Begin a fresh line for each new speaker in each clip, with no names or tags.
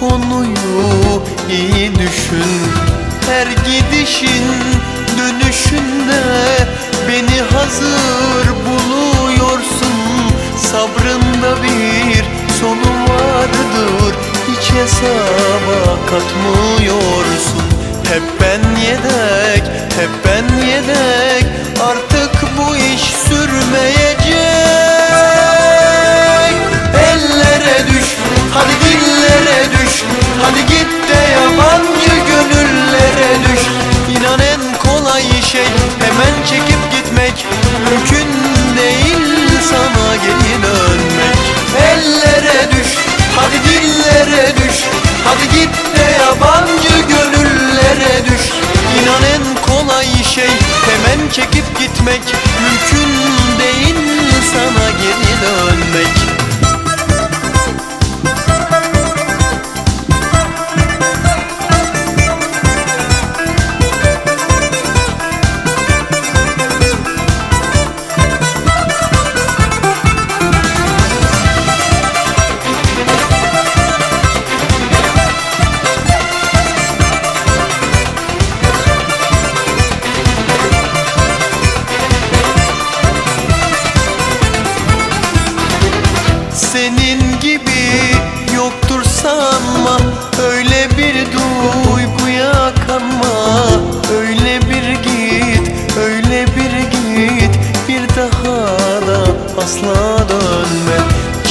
konuyu iyi düşün. Her gidişin dönüşünde beni hazır buluyorsun. Sabrında bir sonu vardır hiç hesaba katmıyorsun. Hep ben yedek, hep ben yedek. Hadi git de yabancı gönüllere düş. İnan en kolay şey hemen çekip gitmek Mümkün değil. Sana geri dönmek asla dönme.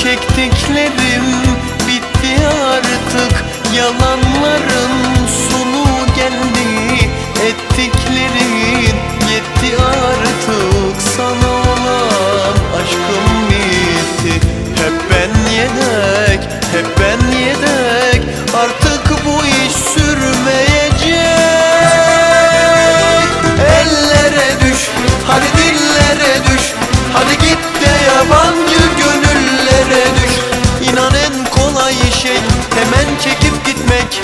Çektiklerim bitti artık. Yalanların sonu geldi. Ettiklerin yetti artık. Sana olan aşkım bitti. Hep ben yedek, hep ben yedek hemen çekip gitmek